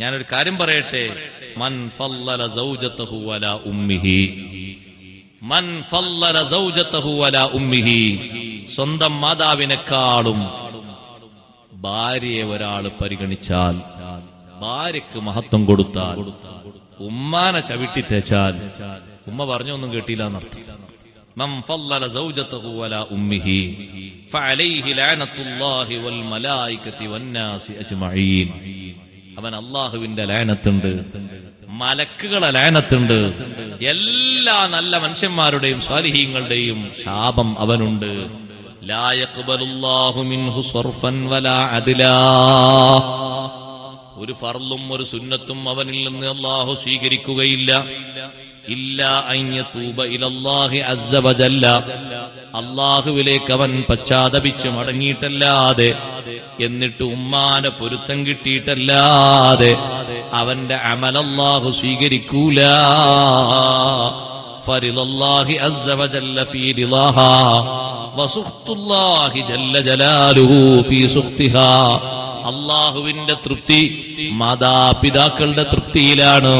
ഞാനൊരു കാര്യം പറയട്ടെ? മൻ ഉമ്മിഹി. മൻ സ്വന്തം മാതാവിനെക്കാളും ഭാര്യയെ ഒരാൾ പരിഗണിച്ചാൽ ഭാര്യക്ക് മഹത്വം കൊടുത്താൽ ഉമ്മാനെ ചവിട്ടി തേച്ചാൽ ഉമ്മ പറഞ്ഞൊന്നും കേട്ടില്ല എന്നർത്ഥം. അജ്മഈൻ. അവൻ അള്ളാഹുവിന്റെ ലയനത്തുണ്ട് മലക്കുകളെ ലയനത്തുണ്ട് എല്ലാ നല്ല മനുഷ്യന്മാരുടെയും സ്വാലിഹീങ്ങളുടെയും ശാപം അവനുണ്ട്. ഒരു ഫർലും ഒരു സുന്നത്തും അവനിൽ നിന്ന് അള്ളാഹു സ്വീകരിക്കുകയില്ല. അള്ളാഹുവിലേക്ക് അവൻ പശ്ചാത്തപിച്ചു മടങ്ങിയിട്ടല്ലാതെ എന്നിട്ട് ഉമ്മാനെ പൊരുത്തം കിട്ടിയിട്ടല്ലാതെ അവന്റെ അമലല്ലാഹു സ്വീകരിക്കൂല. അള്ളാഹുവിന്റെ തൃപ്തി മാതാപിതാക്കളുടെ തൃപ്തിയിലാണ്.